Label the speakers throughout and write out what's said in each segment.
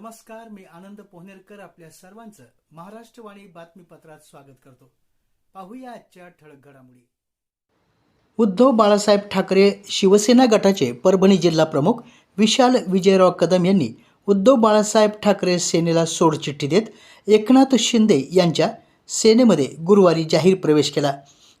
Speaker 1: नमस्कार मी आनंद पोहनेरकर आपल्या सर्वांचं महाराष्ट्रवाणी बातमीपत्रात स्वागत करतो. पाहूया आजच्या ठळक घडामोडी. उद्धव बाळासाहेब ठाकरे शिवसेना गटाचे परभणी जिल्हा प्रमुख विशाल विजयराव कदम यांनी उद्धव बाळासाहेब ठाकरे सेनेला सोडचिठ्ठी देत एकनाथ शिंदे यांच्या सेनेमध्ये गुरुवारी जाहीर प्रवेश केला.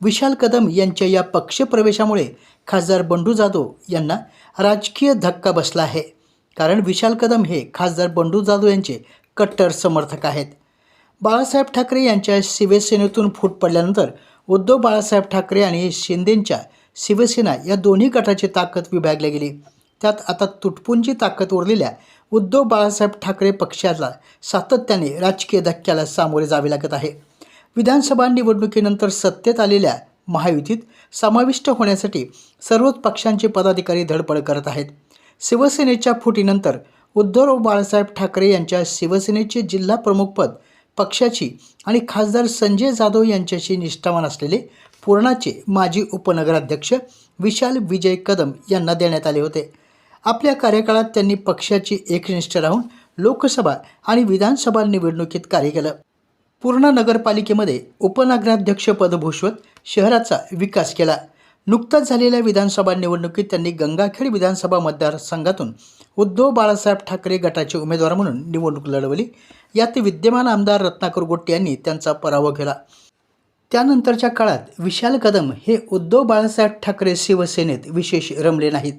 Speaker 1: विशाल कदम यांच्या या पक्षप्रवेशामुळे खासदार बंडू जाधव यांना राजकीय धक्का बसला आहे. कारण विशाल कदम हे खासदार बंडू जाधव यांचे कट्टर समर्थक आहेत. बाळासाहेब ठाकरे यांच्या शिवसेनेतून फूट पडल्यानंतर उद्धव बाळासाहेब ठाकरे आणि शिंदेंच्या शिवसेना या दोन्ही गटाची ताकद विभागली गेली. त्यात आता तुटपुंजी ताकद उरलेल्या उद्धव बाळासाहेब ठाकरे पक्षाला सातत्याने राजकीय धक्क्याला सामोरे जावे लागत आहे. विधानसभा निवडणुकीनंतर सत्तेत आलेल्या महायुतीत समाविष्ट होण्यासाठी सर्वच पक्षांचे पदाधिकारी धडपड करत आहेत. शिवसेनेच्या फुटीनंतर उद्धव बाळासाहेब ठाकरे यांच्या शिवसेनेचे जिल्हा प्रमुखपद पक्षाची आणि खासदार संजय जाधव यांच्याशी निष्ठावान असलेले पूर्णाचे माजी उपनगराध्यक्ष विशाल विजय कदम यांना देण्यात आले होते. आपल्या कार्यकाळात त्यांनी पक्षाची एकनिष्ठ राहून लोकसभा आणि विधानसभा निवडणुकीत कार्य केलं. पूर्ण नगरपालिकेमध्ये उपनगराध्यक्षपद भूषवत शहराचा विकास केला. नुकताच झालेल्या विधानसभा निवडणुकीत त्यांनी गंगाखेड विधानसभा मतदारसंघातून उद्धव बाळासाहेब ठाकरे गटाचे उमेदवार म्हणून निवडणूक लढवली. यात विद्यमान आमदार रत्नाकर गोट्टे यांनी त्यांचा पराभव केला. त्यानंतरच्या काळात विशाल कदम हे उद्धव बाळासाहेब ठाकरे शिवसेनेत विशेष रमले नाहीत.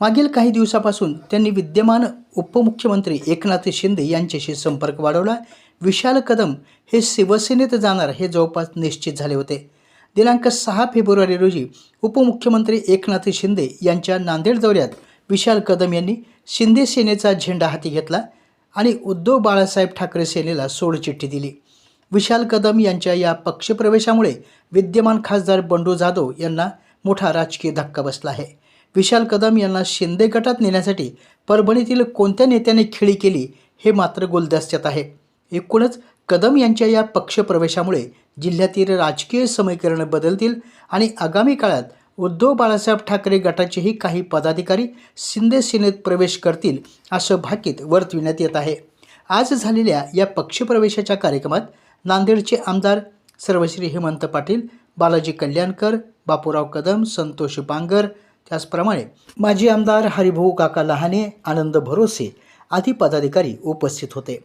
Speaker 1: मागील काही दिवसापासून त्यांनी विद्यमान उपमुख्यमंत्री एकनाथ शिंदे यांच्याशी संपर्क वाढवला. विशाल कदम हे शिवसेनेत जाणार हे जवळपास निश्चित झाले होते. दिनांक सहा फेब्रुवारी रोजी उपमुख्यमंत्री एकनाथ शिंदे यांच्या नांदेड दौऱ्यात विशाल कदम यांनी शिंदे सेनेचा झेंडा हाती घेतला आणि उद्धव बाळासाहेब ठाकरे सेनेला सोडचिठ्ठी दिली. विशाल कदम यांच्या या पक्षप्रवेशामुळे विद्यमान खासदार बंडू जाधव यांना मोठा राजकीय धक्का बसला आहे. विशाल कदम यांना शिंदे गटात नेण्यासाठी परभणीतील कोणत्या नेत्याने खिळी केली हे मात्र गुलदस्त्यात आहे. एकूणच कदम यांच्या या पक्षप्रवेशामुळे जिल्ह्यातील राजकीय समीकरण बदलतील आणि आगामी काळात उद्धव बाळासाहेब ठाकरे गटाचेही काही पदाधिकारी शिंदे सेनेत प्रवेश करतील असं भाकीत वर्तविण्यात येत आहे. आज झालेल्या या पक्षप्रवेशाच्या कार्यक्रमात नांदेडचे आमदार सर्वश्री हेमंत पाटील बालाजी कल्याणकर बापूराव कदम संतोष बांगर त्याचप्रमाणे माजी आमदार हरिभाऊ काका लहाने आनंद भरोसे आदी पदाधिकारी उपस्थित होते.